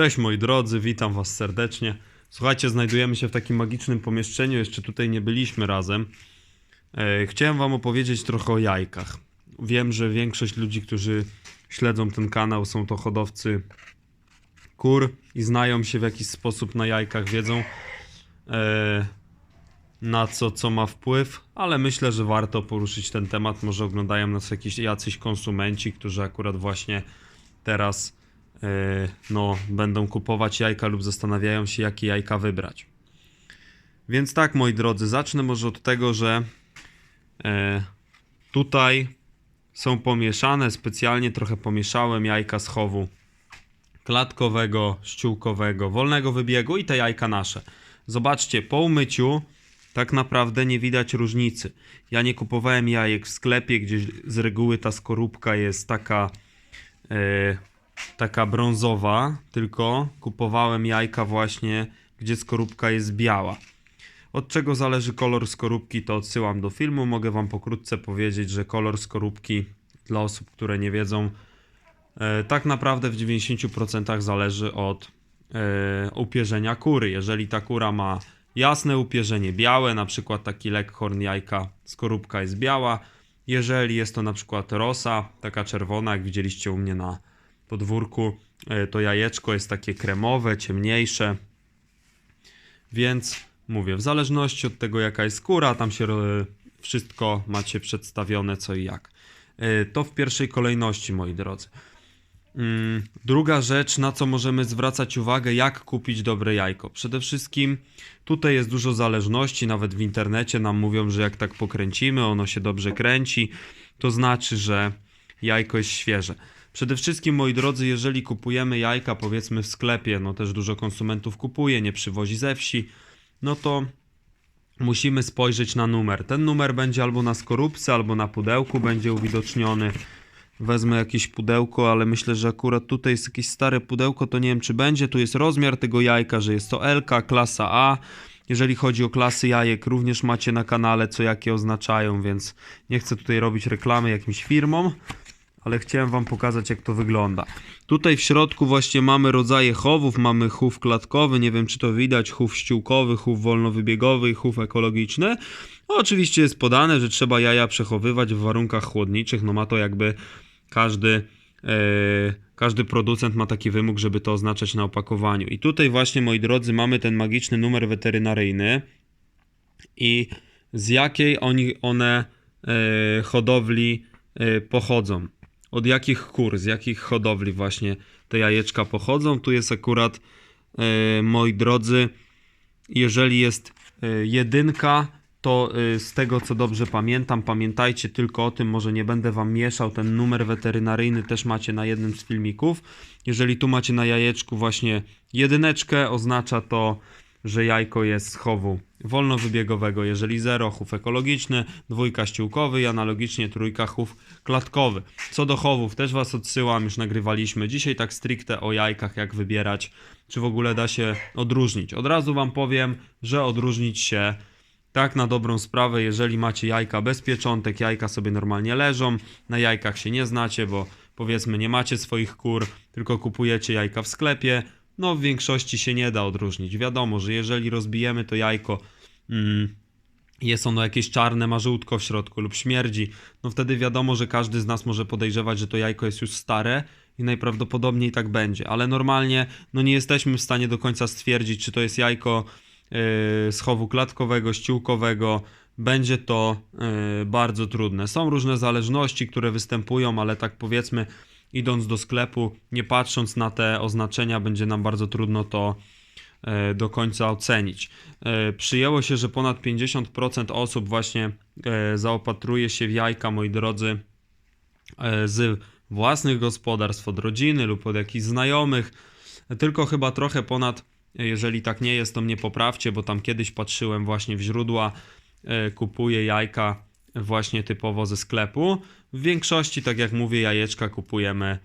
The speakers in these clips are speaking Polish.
Cześć moi drodzy, witam was serdecznie. Słuchajcie, znajdujemy się w takim magicznym pomieszczeniu, jeszcze tutaj nie byliśmy razem. E, chciałem wam opowiedzieć trochę o jajkach. Wiem, że większość ludzi, którzy śledzą ten kanał, są to hodowcy kur i znają się w jakiś sposób na jajkach, wiedzą e, na co, co ma wpływ, ale myślę, że warto poruszyć ten temat. Może oglądają nas jakieś jacyś konsumenci, którzy akurat właśnie teraz no, będą kupować jajka lub zastanawiają się, jakie jajka wybrać. Więc tak, moi drodzy, zacznę może od tego, że e, tutaj są pomieszane, specjalnie trochę pomieszałem jajka z chowu klatkowego, ściółkowego, wolnego wybiegu i te jajka nasze. Zobaczcie, po umyciu tak naprawdę nie widać różnicy. Ja nie kupowałem jajek w sklepie, gdzie z reguły ta skorupka jest taka e, taka brązowa, tylko kupowałem jajka właśnie, gdzie skorupka jest biała. Od czego zależy kolor skorupki, to odsyłam do filmu. Mogę Wam pokrótce powiedzieć, że kolor skorupki dla osób, które nie wiedzą, e, tak naprawdę w 90% zależy od e, upierzenia kury. Jeżeli ta kura ma jasne upierzenie białe, na przykład taki leghorn jajka, skorupka jest biała. Jeżeli jest to na przykład rosa, taka czerwona, jak widzieliście u mnie na podwórku, e, to jajeczko jest takie kremowe, ciemniejsze. Więc mówię, w zależności od tego jaka jest skóra, tam się e, wszystko macie przedstawione co i jak. E, To w pierwszej kolejności, moi drodzy. Mm, Druga rzecz, na co możemy zwracać uwagę, jak kupić dobre jajko. Przede wszystkim tutaj jest dużo zależności, nawet w internecie nam mówią, że jak tak pokręcimy, ono się dobrze kręci, to znaczy, że jajko jest świeże. Przede wszystkim, moi drodzy, jeżeli kupujemy jajka, powiedzmy w sklepie, no też dużo konsumentów kupuje, nie przywozi ze wsi, no to musimy spojrzeć na numer. Ten numer będzie albo na skorupce, albo na pudełku będzie uwidoczniony. Wezmę jakieś pudełko, ale myślę, że akurat tutaj jest jakieś stare pudełko, to nie wiem czy będzie. Tu jest rozmiar tego jajka, że jest to L, klasa A. Jeżeli chodzi o klasy jajek, również macie na kanale, co jakie oznaczają, więc nie chcę tutaj robić reklamy jakimś firmom, ale chciałem Wam pokazać, jak to wygląda. Tutaj w środku właśnie mamy rodzaje chowów, mamy chów klatkowy, nie wiem czy to widać, chów ściółkowy, chów wolnowybiegowy i chów ekologiczny. No, oczywiście jest podane, że trzeba jaja przechowywać w warunkach chłodniczych, no ma to jakby każdy, e, każdy producent ma taki wymóg, żeby to oznaczać na opakowaniu. I tutaj właśnie, moi drodzy, mamy ten magiczny numer weterynaryjny i z jakiej oni, one e, hodowli e, pochodzą. Od jakich kur, z jakich hodowli właśnie te jajeczka pochodzą. Tu jest akurat, e, moi drodzy, jeżeli jest e, jedynka, to e, z tego co dobrze pamiętam, pamiętajcie tylko o tym, może nie będę wam mieszał, ten numer weterynaryjny też macie na jednym z filmików. Jeżeli tu macie na jajeczku właśnie jedyneczkę, oznacza to, że jajko jest z chowu wolnowybiegowego, jeżeli zero, chów ekologiczny, dwójka ściółkowy i analogicznie trójka chów klatkowy. Co do chowów, też was odsyłam, już nagrywaliśmy. Dzisiaj tak stricte o jajkach, jak wybierać, czy w ogóle da się odróżnić. Od razu wam powiem, że odróżnić się tak na dobrą sprawę, jeżeli macie jajka bez pieczątek, jajka sobie normalnie leżą, na jajkach się nie znacie, bo powiedzmy nie macie swoich kur, tylko kupujecie jajka w sklepie, no w większości się nie da odróżnić. Wiadomo, że jeżeli rozbijemy to jajko, mm, jest ono jakieś czarne, ma żółtko w środku lub śmierdzi, no wtedy wiadomo, że każdy z nas może podejrzewać, że to jajko jest już stare i najprawdopodobniej tak będzie, ale normalnie no nie jesteśmy w stanie do końca stwierdzić, czy to jest jajko yy, z chowu klatkowego, ściółkowego, będzie to yy, bardzo trudne. Są różne zależności, które występują, ale tak powiedzmy, idąc do sklepu, nie patrząc na te oznaczenia, będzie nam bardzo trudno to e, do końca ocenić. E, Przyjęło się, że ponad 50% osób właśnie e, zaopatruje się w jajka, moi drodzy, z własnych gospodarstw, od rodziny lub od jakichś znajomych. Tylko chyba trochę ponad, jeżeli tak nie jest, to mnie poprawcie, bo tam kiedyś patrzyłem właśnie w źródła, kupuję jajka właśnie typowo ze sklepu. W większości, tak jak mówię, jajeczka kupujemy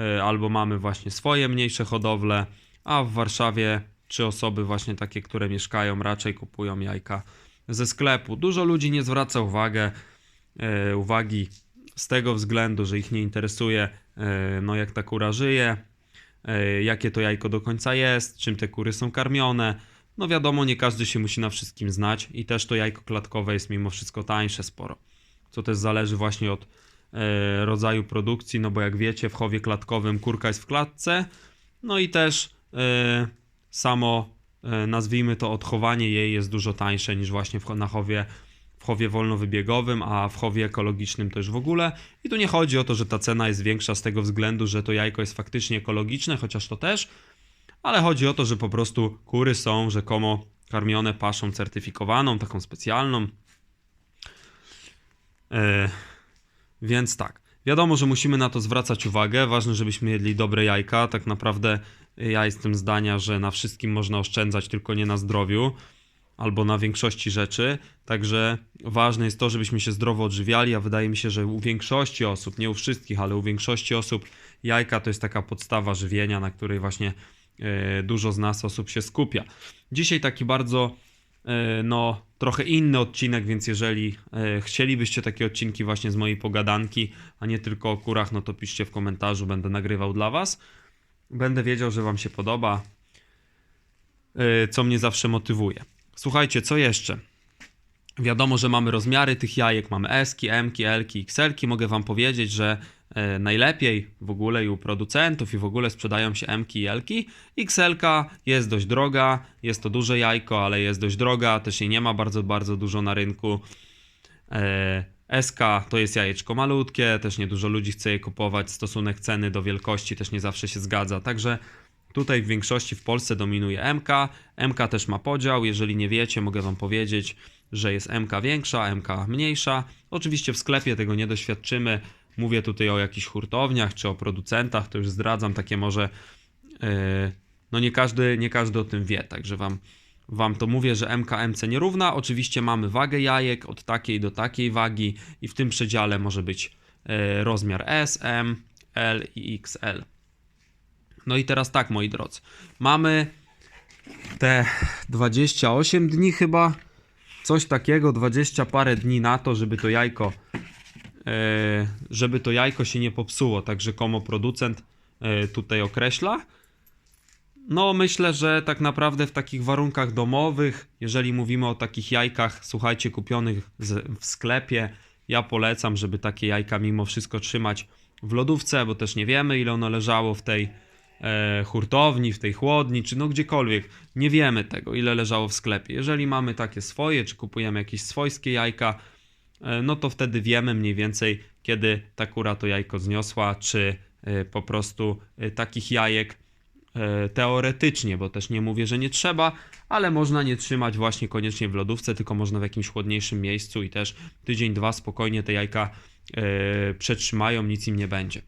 e, albo mamy właśnie swoje mniejsze hodowle, a w Warszawie czy osoby właśnie takie, które mieszkają, raczej kupują jajka ze sklepu. Dużo ludzi nie zwraca uwagę, e, uwagi z tego względu, że ich nie interesuje, e, no jak ta kura żyje, jakie to jajko do końca jest, czym te kury są karmione. No wiadomo, nie każdy się musi na wszystkim znać i też to jajko klatkowe jest mimo wszystko tańsze sporo. Co też zależy właśnie od e, rodzaju produkcji, no bo jak wiecie, w chowie klatkowym kurka jest w klatce, no i też e, samo, e, nazwijmy to, odchowanie jej jest dużo tańsze niż właśnie na chowie, w chowie wolnowybiegowym, a w chowie ekologicznym też w ogóle. I tu nie chodzi o to, że ta cena jest większa z tego względu, że to jajko jest faktycznie ekologiczne, chociaż to też, ale chodzi o to, że po prostu kury są rzekomo karmione paszą certyfikowaną, taką specjalną. E, więc tak, wiadomo, że musimy na to zwracać uwagę. Ważne, żebyśmy jedli dobre jajka. Tak naprawdę ja jestem zdania, że na wszystkim można oszczędzać, tylko nie na zdrowiu albo na większości rzeczy. Także ważne jest to, żebyśmy się zdrowo odżywiali, a wydaje mi się, że u większości osób, nie u wszystkich, ale u większości osób jajka to jest taka podstawa żywienia, na której właśnie e, dużo z nas osób się skupia. Dzisiaj taki bardzo e, no, trochę inny odcinek, więc jeżeli e, chcielibyście takie odcinki właśnie z mojej pogadanki, a nie tylko o kurach, no to piszcie w komentarzu, będę nagrywał dla Was. Będę wiedział, że Wam się podoba, e, co mnie zawsze motywuje. Słuchajcie, co jeszcze? Wiadomo, że mamy rozmiary tych jajek, mamy S-ki, M-ki, L-ki, XL-ki. Mogę Wam powiedzieć, że najlepiej w ogóle i u producentów i w ogóle sprzedają się M-ki i L-ki. XL-ka jest dość droga, jest to duże jajko, ale jest dość droga, też jej nie ma bardzo, bardzo dużo na rynku. E, SK to jest jajeczko malutkie, też nie dużo ludzi chce je kupować. Stosunek ceny do wielkości też nie zawsze się zgadza. Także tutaj w większości w Polsce dominuje MK. MK też ma podział. Jeżeli nie wiecie, mogę Wam powiedzieć, że jest MK większa, MK mniejsza. Oczywiście w sklepie tego nie doświadczymy. Mówię tutaj o jakichś hurtowniach czy o producentach, to już zdradzam takie może. Yy, no nie każdy, nie każdy o tym wie, także Wam Wam to mówię, że MKMC nierówna. Oczywiście mamy wagę jajek od takiej do takiej wagi i w tym przedziale może być e, rozmiar S, M, L i XL. No i teraz tak, moi drodzy. Mamy te 28 dni chyba, coś takiego, 20 parę dni na to, żeby to jajko e, żeby to jajko się nie popsuło, tak rzekomo producent e, tutaj określa. No, myślę, że tak naprawdę w takich warunkach domowych, jeżeli mówimy o takich jajkach, słuchajcie, kupionych w sklepie, ja polecam, żeby takie jajka mimo wszystko trzymać w lodówce, bo też nie wiemy, ile ono leżało w tej e, hurtowni, w tej chłodni, czy no gdziekolwiek. Nie wiemy tego, ile leżało w sklepie. Jeżeli mamy takie swoje, czy kupujemy jakieś swojskie jajka, e, no to wtedy wiemy mniej więcej, kiedy ta kura to jajko zniosła, czy e, po prostu e, takich jajek e, teoretycznie, bo też nie mówię, że nie trzeba, ale można nie trzymać właśnie koniecznie w lodówce, tylko można w jakimś chłodniejszym miejscu i też tydzień, dwa spokojnie te jajka e, przetrzymają, nic im nie będzie.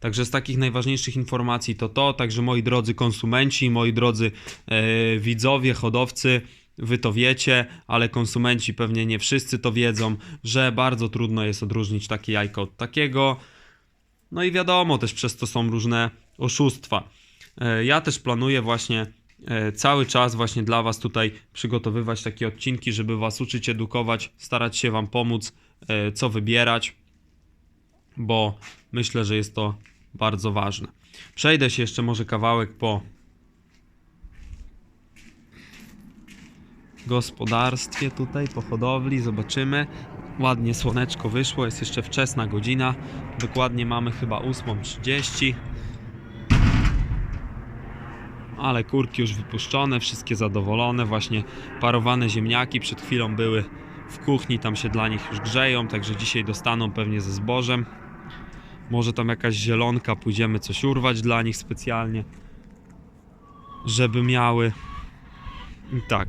Także z takich najważniejszych informacji to to, także moi drodzy konsumenci, moi drodzy e, widzowie, hodowcy, wy to wiecie, ale konsumenci pewnie nie wszyscy to wiedzą, że bardzo trudno jest odróżnić takie jajko od takiego. No i wiadomo, też przez to są różne oszustwa. E, Ja też planuję właśnie e, cały czas właśnie dla Was tutaj przygotowywać takie odcinki, żeby Was uczyć, edukować, starać się Wam pomóc, e, co wybierać, bo myślę, że jest to bardzo ważne. Przejdę się jeszcze może kawałek po gospodarstwie tutaj, po hodowli, zobaczymy. Ładnie słoneczko wyszło, jest jeszcze wczesna godzina. Dokładnie mamy chyba 8.30. Ale kurki już wypuszczone, wszystkie zadowolone. Właśnie parowane ziemniaki przed chwilą były w kuchni, tam się dla nich już grzeją, także dzisiaj dostaną pewnie ze zbożem. Może tam jakaś zielonka, pójdziemy coś urwać dla nich specjalnie, żeby miały. I tak.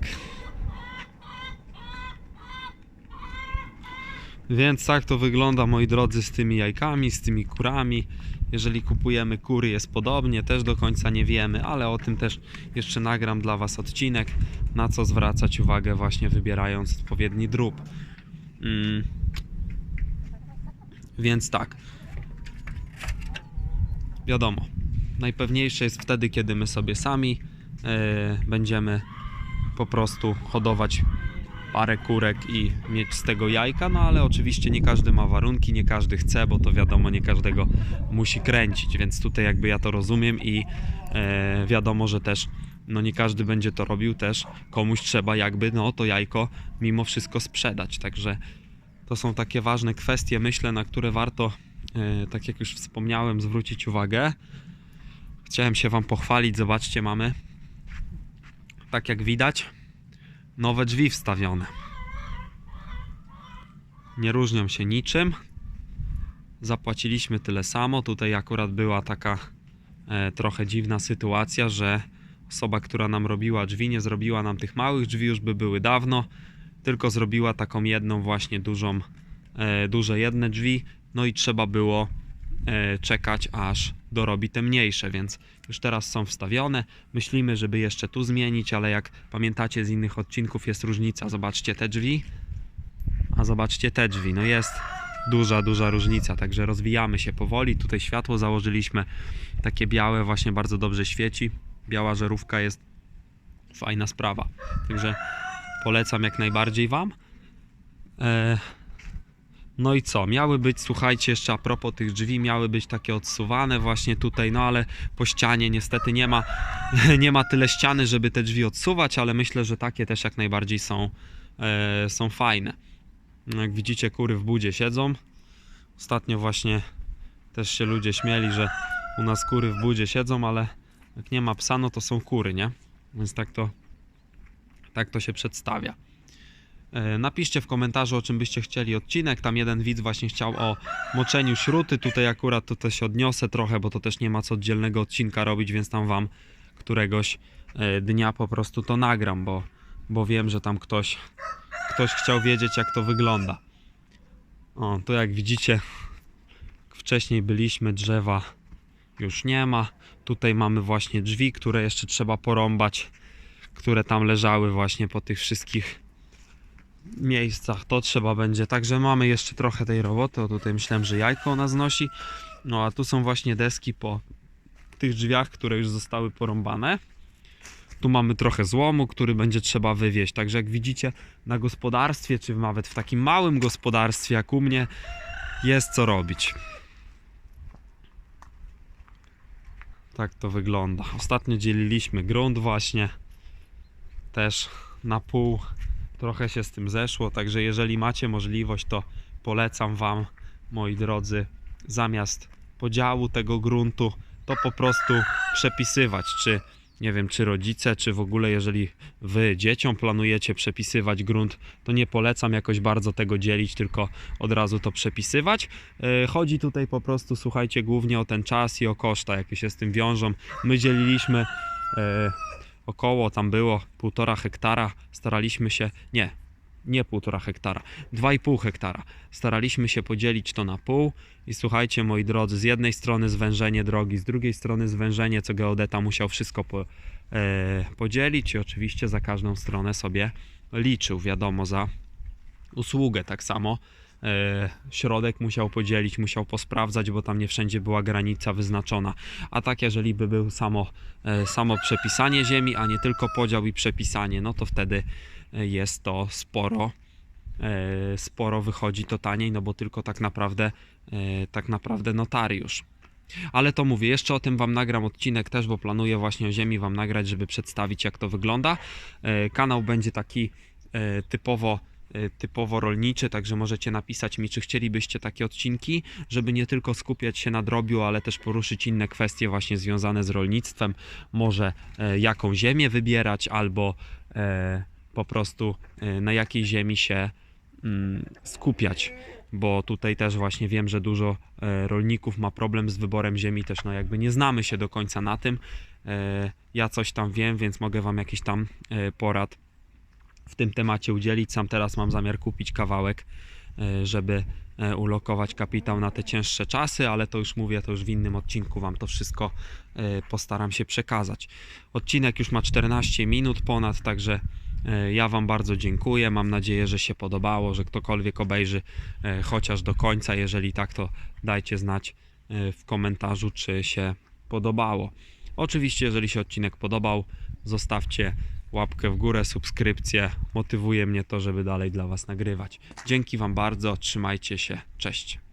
Więc tak to wygląda, moi drodzy, z tymi jajkami, z tymi kurami. Jeżeli kupujemy kury, jest podobnie, też do końca nie wiemy, ale o tym też jeszcze nagram dla Was odcinek, na co zwracać uwagę, właśnie wybierając odpowiedni drób. Mm. Więc tak. Wiadomo, najpewniejsze jest wtedy, kiedy my sobie sami e, będziemy po prostu hodować parę kurek i mieć z tego jajka, no ale oczywiście nie każdy ma warunki, nie każdy chce, bo to wiadomo, nie każdego musi kręcić, więc tutaj jakby ja to rozumiem i e, wiadomo, że też no nie każdy będzie to robił też, komuś trzeba jakby no to jajko mimo wszystko sprzedać, także to są takie ważne kwestie, myślę, na które warto, e, tak jak już wspomniałem, zwrócić uwagę. Chciałem się Wam pochwalić, zobaczcie, mamy, tak jak widać, nowe drzwi wstawione. Nie różnią się niczym. Zapłaciliśmy tyle samo. Tutaj akurat była taka e, trochę dziwna sytuacja, że osoba, która nam robiła drzwi, nie zrobiła nam tych małych drzwi, już by były dawno, tylko zrobiła taką jedną właśnie dużą, e, duże jedne drzwi. No i trzeba było czekać, aż dorobi te mniejsze, więc już teraz są wstawione. Myślimy, żeby jeszcze tu zmienić, ale jak pamiętacie z innych odcinków, jest różnica. Zobaczcie te drzwi, a zobaczcie te drzwi. No jest duża, duża różnica, także rozwijamy się powoli. Tutaj światło założyliśmy, takie białe, właśnie bardzo dobrze świeci. Biała żarówka jest fajna sprawa, także polecam jak najbardziej Wam. No i co? Miały być, słuchajcie, jeszcze a propos tych drzwi, miały być takie odsuwane właśnie tutaj, no ale po ścianie niestety nie ma, nie ma tyle ściany, żeby te drzwi odsuwać, ale myślę, że takie też jak najbardziej są, e, są fajne. No jak widzicie, kury w budzie siedzą. Ostatnio właśnie też się ludzie śmieli, że u nas kury w budzie siedzą, ale jak nie ma psa, no to są kury, nie? Więc tak to, tak to się przedstawia. E, Napiszcie w komentarzu, o czym byście chcieli odcinek. Tam jeden widz właśnie chciał o moczeniu śruty. Tutaj akurat to też odniosę trochę, bo to też nie ma co oddzielnego odcinka robić, więc tam wam któregoś e, dnia po prostu to nagram, bo, bo wiem, że tam ktoś, ktoś chciał wiedzieć, jak to wygląda. O, to jak widzicie, wcześniej byliśmy, drzewa już nie ma. Tutaj mamy właśnie drzwi, które jeszcze trzeba porąbać, które tam leżały właśnie po tych wszystkich miejscach. To trzeba będzie. Także mamy jeszcze trochę tej roboty. O tutaj myślałem, że jajko ona znosi. No a tu są właśnie deski po tych drzwiach, które już zostały porąbane. Tu mamy trochę złomu, który będzie trzeba wywieźć. Także jak widzicie na gospodarstwie, czy nawet w takim małym gospodarstwie jak u mnie, jest co robić. Tak to wygląda. Ostatnio dzieliliśmy grunt właśnie. Też na pół. Trochę się z tym zeszło, także jeżeli macie możliwość, to polecam Wam, moi drodzy, zamiast podziału tego gruntu, to po prostu przepisywać, czy nie wiem, czy rodzice, czy w ogóle jeżeli Wy dzieciom planujecie przepisywać grunt, to nie polecam jakoś bardzo tego dzielić, tylko od razu to przepisywać. Yy, Chodzi tutaj po prostu, słuchajcie, głównie o ten czas i o koszta, jakie się z tym wiążą. My dzieliliśmy yy, około tam było półtora hektara. Staraliśmy się, nie, nie półtora hektara, 2,5 hektara. Staraliśmy się podzielić to na pół i słuchajcie moi drodzy, z jednej strony zwężenie drogi, z drugiej strony zwężenie, co geodeta musiał wszystko po, e, podzielić i oczywiście za każdą stronę sobie liczył, wiadomo, za usługę tak samo. E, środek musiał podzielić, musiał posprawdzać, bo tam nie wszędzie była granica wyznaczona. A tak, jeżeli by był samo, e, samo przepisanie ziemi, a nie tylko podział i przepisanie, no to wtedy e, jest to sporo. Sporo wychodzi to taniej, no bo tylko tak naprawdę, tak naprawdę notariusz. Ale to mówię, jeszcze o tym Wam nagram odcinek też, bo planuję właśnie o ziemi Wam nagrać, żeby przedstawić jak to wygląda. Kanał będzie taki typowo typowo rolniczy, także możecie napisać mi, czy chcielibyście takie odcinki, żeby nie tylko skupiać się na drobiu, ale też poruszyć inne kwestie właśnie związane z rolnictwem, może e, jaką ziemię wybierać, albo e, po prostu e, na jakiej ziemi się mm, skupiać, bo tutaj też właśnie wiem, że dużo rolników ma problem z wyborem ziemi, też no jakby nie znamy się do końca na tym. Ja coś tam wiem, więc mogę Wam jakiś tam porad w tym temacie udzielić. Sam teraz mam zamiar kupić kawałek, e, żeby e, ulokować kapitał na te cięższe czasy, ale to już mówię, to już w innym odcinku Wam to wszystko e, postaram się przekazać. Odcinek już ma 14 minut ponad, także ja Wam bardzo dziękuję. Mam nadzieję, że się podobało, że ktokolwiek obejrzy chociaż do końca. Jeżeli tak, to dajcie znać w komentarzu, czy się podobało. Oczywiście, jeżeli się odcinek podobał, zostawcie łapkę w górę, subskrypcję. Motywuje mnie to, żeby dalej dla Was nagrywać. Dzięki Wam bardzo, trzymajcie się, cześć.